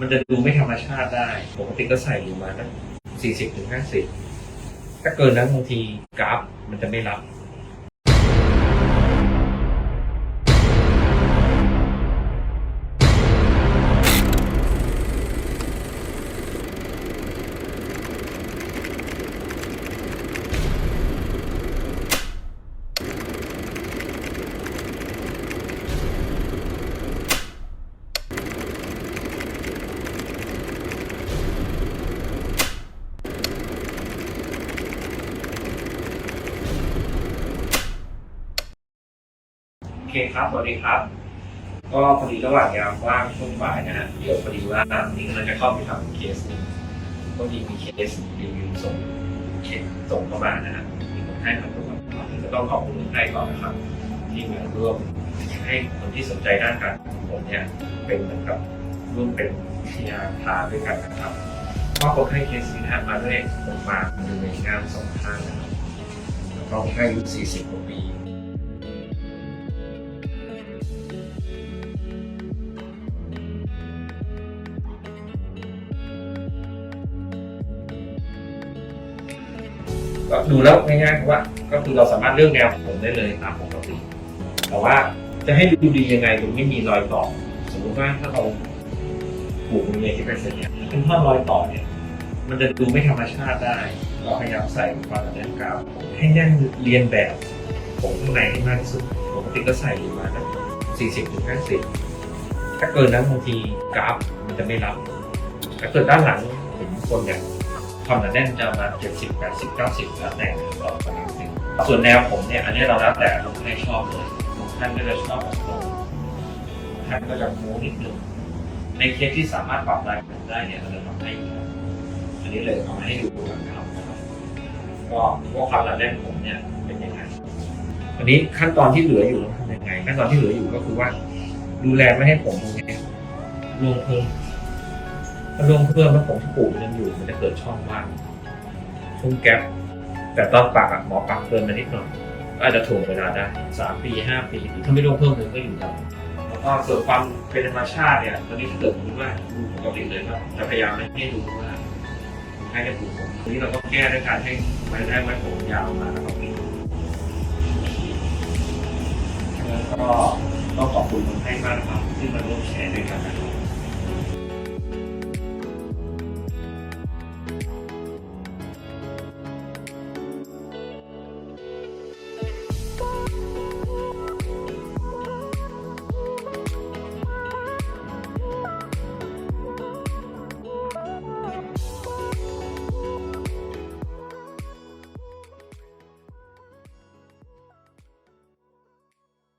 มันจะดูไม่ธรรมชาติได้ปกติก็ใส่อยู่มาตั้งสี่สิบถึงห้าสิบถ้าเกินนั้นบางทีกราฟมันจะไม่รับ เคครับ สวัสดีครับ ก็พอดีระหว่างยามว่างช่วงบ่ายนะฮะเดี๋ยวพอดีว่านี่กำลังจะเข้าไปทำเคสหนึ่งก็ดีมีเคสรีวิวส่งเคสส่งเข้ามานะฮะมีคนให้มาตรวจก็ต้องขอบคุณคนให้ก่อนนะครับ ที่มาร่วมให้คนที่สนใจด้านการผมเนี่ยเป็นเหมือนกับร่วมเป็นวิทยาทานด้วยกันนะครับก็คนให้เคสนี้นะฮะมาด้วยผมมาบริเวณงามสองข้างนะครับแล้วก็คนให้อายุ40กว่าปี ก็ดูแล้วง่ายๆว่าก็คือเราสามารถเลือกแนวผมได้เลยตามปกติแต่ว่าจะให้ดูดียังไงดูไม่มีรอยต่อ สมมติว่าถ้าเราปลูกเงี้ยที่เป็นเสนียเป็นท่อรอยต่อเนี่ย มันจะดูไม่ธรรมชาติได้ เราพยายามใส่ความแน่นกาวให้แน่นเรียนแบบผมข้างในให้มากที่สุดปกติก็ใส่อยู่มาตั้งสี่สิบถึงห้าสิบถ้าเกินนั้นบางทีกราฟมันจะไม่รับ ถ้าเกิดด้านหลังผมคนเนี่ย ความหนาแน่นจะมาเจ็ดสิบแปดสิบเก้าสิบแล้วแต่ต่อประมาณนึงส่วนแนวผมเนี่ยอันนี้เราแล้วแต่ลงให้ชอบเลยบางท่านก็จะชอบแบบตรงบางท่านก็จะโม้นิดนึงในเคสที่สามารถปรับได้ผมได้เนี่ยเราจะทำให้อันนี้เลยเอามาให้ดูกันะครับก็ว่าความหนาแน่นผมเนี่ยเป็นยังไงอันนี้ขั้นตอนที่เหลืออยู่ทำยังไงขั้นตอนที่เหลืออยู่ก็คือว่า ดูแลไม่ให้ผมตรงนี้ร่วงพิ่ม ถ้าร่วงเพิ่มแล้วผมที่ปลูกมันยังอยู่มันจะเกิดช่องว่างช่องแก๊ปแต่ตอนปักอะหมอปักเกินมมานิดหน่อยก็อาจจะถ่วงเวลาได้สามปีห้าปีถ้าไม่ร่วงเพิ่มเลยก็อยู่ได้แล้วก็ส่วนความเป็นธรรมชาติเนี่ยตอนนี้ถ้าเกิดสมมติว่าดูปกติเลยก็จะพยายามไม่ให้ดูว่าให้ได้ปลูกผมทีนี้เราก็แก้ด้วยการให้ไว้ได้ไว้ผมยาวมาแล้วก็ปิดแล้วก็ต้องขอบคุณคนให้มากนะครับที่มาร่วมแชร์ด้วยกันนะครับ